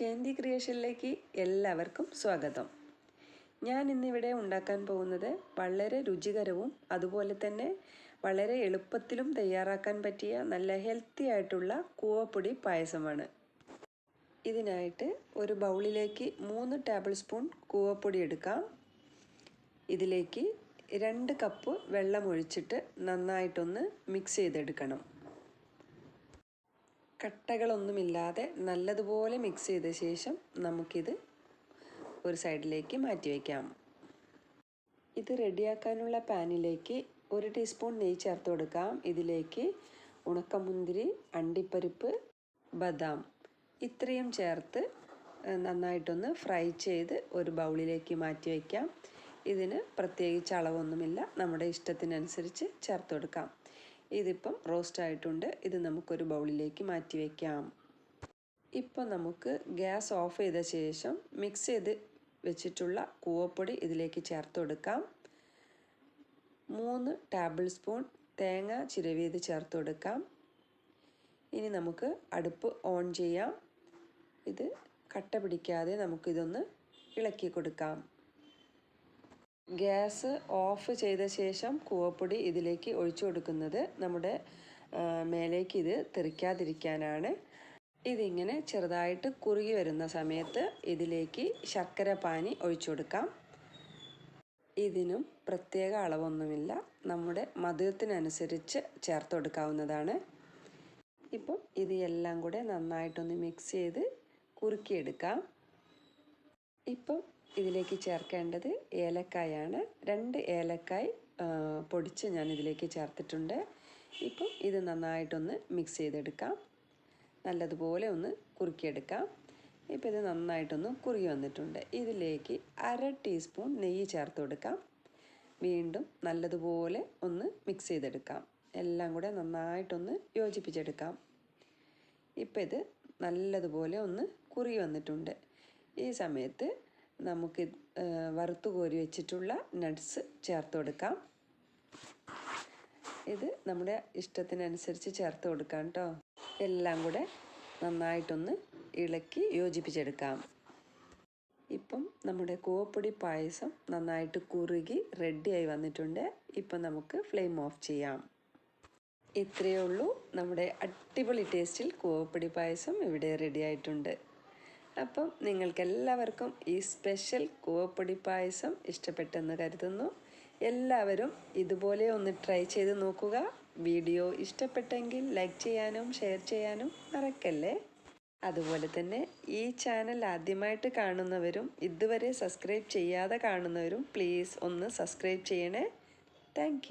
ജയന്തി ക്രിയേഷനിലേക്ക് എല്ലാവർക്കും സ്വാഗതം. ഞാൻ ഇന്നിവിടെ ഉണ്ടാക്കാൻ പോകുന്നത് വളരെ രുചികരവും അതുപോലെ തന്നെ വളരെ എളുപ്പത്തിലും തയ്യാറാക്കാൻ പറ്റിയ നല്ല ഹെൽത്തി ആയിട്ടുള്ള കൂവപ്പൊടി പായസമാണ്. ഇതിനായിട്ട് ഒരു ബൗളിലേക്ക് മൂന്ന് ടേബിൾ സ്പൂൺ കൂവപ്പൊടി എടുക്കാം. ഇതിലേക്ക് രണ്ട് കപ്പ് വെള്ളം ഒഴിച്ചിട്ട് നന്നായിട്ടൊന്ന് മിക്സ് ചെയ്തെടുക്കണം. കട്ടകളൊന്നുമില്ലാതെ നല്ലതുപോലെ മിക്സ് ചെയ്ത ശേഷം നമുക്കിത് ഒരു സൈഡിലേക്ക് മാറ്റി വയ്ക്കാം ഇത് റെഡിയാക്കാനുള്ള പാനിലേക്ക് ഒരു ടീസ്പൂൺ നെയ്യ് ചേർത്ത് കൊടുക്കാം. ഇതിലേക്ക് ഉണക്കമുന്തിരി അണ്ടിപ്പരിപ്പ് ബദാം ഇത്രയും ചേർത്ത് നന്നായിട്ടൊന്ന് ഫ്രൈ ചെയ്ത് ഒരു ബൗളിലേക്ക് മാറ്റി വയ്ക്കാം ഇതിന് പ്രത്യേകിച്ച് അളവൊന്നുമില്ല. നമ്മുടെ ഇഷ്ടത്തിനനുസരിച്ച് ചേർത്ത് കൊടുക്കാം. ഇതിപ്പം റോസ്റ്റ് ആയിട്ടുണ്ട് ഇത് നമുക്കൊരു ബൗളിലേക്ക് മാറ്റി വയ്ക്കാം ഇപ്പോൾ നമുക്ക് ഗ്യാസ് ഓഫ് ചെയ്ത ശേഷം മിക്സ് ചെയ്ത് വെച്ചിട്ടുള്ള കൂവപ്പൊടി ഇതിലേക്ക് ചേർത്ത് കൊടുക്കാം. മൂന്ന് ടേബിൾ സ്പൂൺ തേങ്ങ ചിരവിയത് ചേർത്ത് കൊടുക്കാം. ഇനി നമുക്ക് അടുപ്പ് ഓൺ ചെയ്യാം. ഇത് കട്ട പിടിക്കാതെ നമുക്കിതൊന്ന് ഇളക്കി കൊടുക്കാം. ഗ്യാസ് ഓഫ് ചെയ്ത ശേഷം കൂവപ്പൊടി ഇതിലേക്ക് ഒഴിച്ചു കൊടുക്കുന്നത് നമ്മുടെ മേലേക്ക് ഇത് തെറിക്കാതിരിക്കാനാണ്. ഇതിങ്ങനെ ചെറുതായിട്ട് കുറുകി വരുന്ന സമയത്ത് ഇതിലേക്ക് ശർക്കര പാനി ഒഴിച്ചു കൊടുക്കാം. ഇതിനും പ്രത്യേക അളവൊന്നുമില്ല. നമ്മുടെ മധുരത്തിനനുസരിച്ച് ചേർത്ത് കൊടുക്കാവുന്നതാണ്. ഇപ്പം ഇത് എല്ലാം കൂടെ നന്നായിട്ടൊന്ന് മിക്സ് ചെയ്ത് കുറുക്കിയെടുക്കാം. ഇപ്പം ഇതിലേക്ക് ചേർക്കേണ്ടത് ഏലക്കായാണ്. രണ്ട് ഏലക്കായ് പൊടിച്ച് ഞാൻ ഇതിലേക്ക് ചേർത്തിട്ടുണ്ട്. ഇപ്പം ഇത് നന്നായിട്ടൊന്ന് മിക്സ് ചെയ്തെടുക്കാം. നല്ലതുപോലെ ഒന്ന് കുറുക്കിയെടുക്കാം. ഇപ്പോൾ ഇത് നന്നായിട്ടൊന്ന് കുറുകി വന്നിട്ടുണ്ട്. ഇതിലേക്ക് അര ടീസ്പൂൺ നെയ്യ് ചേർത്ത് കൊടുക്കാം. വീണ്ടും നല്ലതുപോലെ ഒന്ന് മിക്സ് ചെയ്തെടുക്കാം. എല്ലാം കൂടെ നന്നായിട്ടൊന്ന് യോജിപ്പിച്ചെടുക്കാം. ഇപ്പോൾ ഇത് നല്ലതുപോലെ ഒന്ന് കുറുകി വന്നിട്ടുണ്ട്. ഈ സമയത്ത് നമുക്ക് വറുത്ത് കോരി വെച്ചിട്ടുള്ള നട്ട്സ് ചേർത്ത് കൊടുക്കാം. ഇത് നമ്മുടെ ഇഷ്ടത്തിനനുസരിച്ച് ചേർത്ത് കൊടുക്കാം കേട്ടോ എല്ലാം കൂടെ നന്നായിട്ടൊന്ന് ഇളക്കി യോജിപ്പിച്ചെടുക്കാം. ഇപ്പം നമ്മുടെ കൂവപ്പൊടി പായസം നന്നായിട്ട് കുറുകി റെഡിയായി വന്നിട്ടുണ്ട്. ഇപ്പം നമുക്ക് ഫ്ലെയിം ഓഫ് ചെയ്യാം. ഇത്രയേ ഉള്ളൂ നമ്മുടെ അടിപൊളി ടേസ്റ്റിൽ കൂവപ്പൊടി പായസം ഇവിടെ റെഡി ആയിട്ടുണ്ട്. അപ്പം നിങ്ങൾക്കെല്ലാവർക്കും ഈ സ്പെഷ്യൽ കൂവപ്പൊടി പായസം ഇഷ്ടപ്പെട്ടെന്ന് കരുതുന്നു. എല്ലാവരും ഇതുപോലെ ഒന്ന് ട്രൈ ചെയ്ത് നോക്കുക. വീഡിയോ ഇഷ്ടപ്പെട്ടെങ്കിൽ ലൈക്ക് ചെയ്യാനും ഷെയർ ചെയ്യാനും മറക്കല്ലേ? അതുപോലെ തന്നെ ഈ ചാനൽ ആദ്യമായിട്ട് കാണുന്നവരും ഇതുവരെ സബ്സ്ക്രൈബ് ചെയ്യാതെ കാണുന്നവരും പ്ലീസ് ഒന്ന് സബ്സ്ക്രൈബ് ചെയ്യണേ. താങ്ക്